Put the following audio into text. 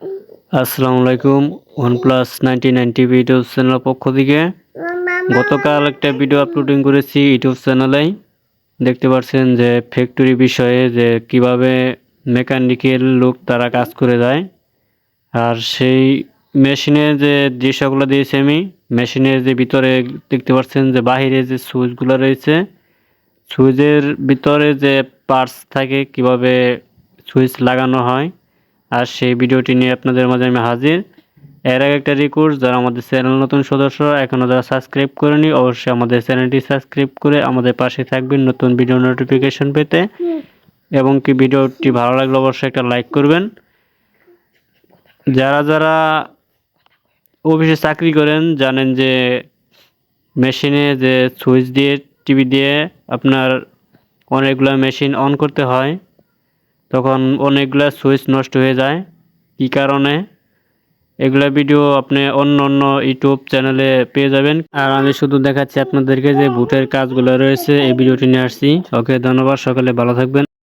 আসসালামু আলাইকুম one plus ninety nine TV YouTube চ্যানেলের পক্ষ থেকে। গতকাল একটা ভিডিও আপলোডিং করেছি ইউটিউব চ্যানেলে। দেখতে পাচ্ছেন যে ফ্যাক্টরি বিষয়ে যে কীভাবে মেকানিক্যাল লোক তারা কাজ করে যায়। আর সেই মেশিনে যে দৃশ্যগুলো দিয়েছি আমি মেশিনের যে ভিতরে দেখতে পাচ্ছেন যে বাহিরে যে সুইচগুলো রয়েছে সুইচের ভিতরে যে পার্টস থাকে, কীভাবে সুইচ লাগানো হয় আর সেই ভিডিওটি নিয়ে আপনাদের মাঝে আমি হাজির। এর আগে একটা রিকোয়েস্ট যারা আমাদের চ্যানেল নতুন সদস্য এখনও যারা সাবস্ক্রাইব করেনি, অবশ্যই আমাদের চ্যানেলটি সাবস্ক্রাইব করে আমাদের পাশে থাকবেন নতুন ভিডিও নোটিফিকেশন পেতে। এবং কি ভিডিওটি ভালো লাগলে অবশ্যই একটা লাইক করবেন। যারা যারা অফিসে চাকরি করেন, জানেন যে মেশিনে যে সুইচ দিয়ে টিভি দিয়ে আপনার অনেকগুলো মেশিন অন করতে হয়। তখন অনেকগুলো সুইচ নষ্ট হয়ে যায়। কি কারণে? এগুলা ভিডিও আপনি অন্য অন্য ইউটিউব চ্যানেলে পেয়ে যাবেন। আর আমি শুধু দেখাচ্ছি আপনাদেরকে যে বুটের কাজগুলো রয়েছে, এই ভিডিওটি নিয়ে আসছি। ওকে, ধন্যবাদ। সকালে ভালো থাকবেন।